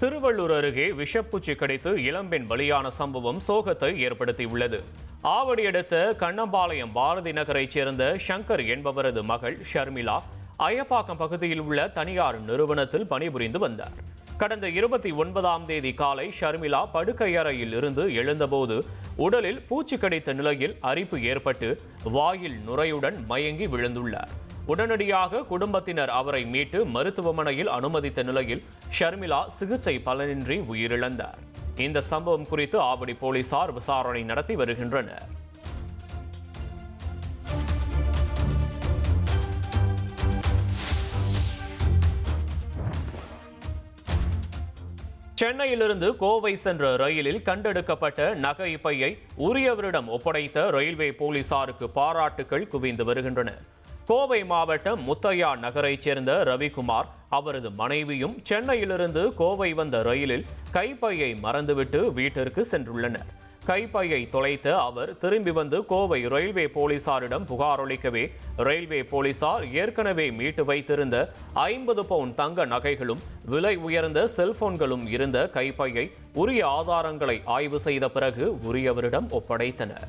திருவள்ளூர் அருகே விஷப்பூச்சி கடித்து இளம்பெண் பலியான சம்பவம் சோகத்தை ஏற்படுத்தியுள்ளது. ஆவடி அடுத்த கண்ணம்பாளையம் பாரதி நகரைச் சேர்ந்த சங்கர் என்பவரது மகள் ஷர்மிளா அயப்பாக்கம் பகுதியில் உள்ள தனியார் நிறுவனத்தில் பணிபுரிந்து வந்தார். கடந்த இருபத்தி ஒன்பதாம் தேதி காலை ஷர்மிளா படுக்கையறையில் இருந்து எழுந்தபோது உடலில் பூச்சி கடித்த நிலையில் அரிப்பு ஏற்பட்டு வாயில் நுரையுடன் மயங்கி விழுந்துள்ளார். உடனடியாக குடும்பத்தினர் அவரை மீட்டு மருத்துவமனையில் அனுமதித்த நிலையில் ஷர்மிளா சிகிச்சை பலனின்றி உயிரிழந்தார். இந்த சம்பவம் குறித்து ஆவடி போலீசார் விசாரணை நடத்தி வருகின்றனர். சென்னையிலிருந்து கோவை சென்ற ரயிலில் கண்டெடுக்கப்பட்ட நகை பையை உரியவரிடம் ஒப்படைத்த ரயில்வே போலீசாருக்கு பாராட்டுகள் குவிந்து வருகின்றன. கோவை மாவட்டம் முத்தையா நகரைச் சேர்ந்த ரவிக்குமார் அவரது மனைவியும் சென்னையிலிருந்து கோவை வந்த ரயிலில் கைப்பையை மறந்துவிட்டு வீட்டிற்கு சென்றுள்ளனர். கைப்பையை தொலைத்த அவர் திரும்பி வந்து கோவை ரயில்வே போலீசாரிடம் புகார் அளிக்கவே ரயில்வே போலீசார் ஏற்கனவே மீட்டு வைத்திருந்த ஐம்பது பவுன் தங்க நகைகளும் விலை உயர்ந்த செல்போன்களும் இருந்த கைப்பையை உரிய ஆதாரங்களை ஆய்வு செய்த பிறகு உரியவரிடம் ஒப்படைத்தனர்.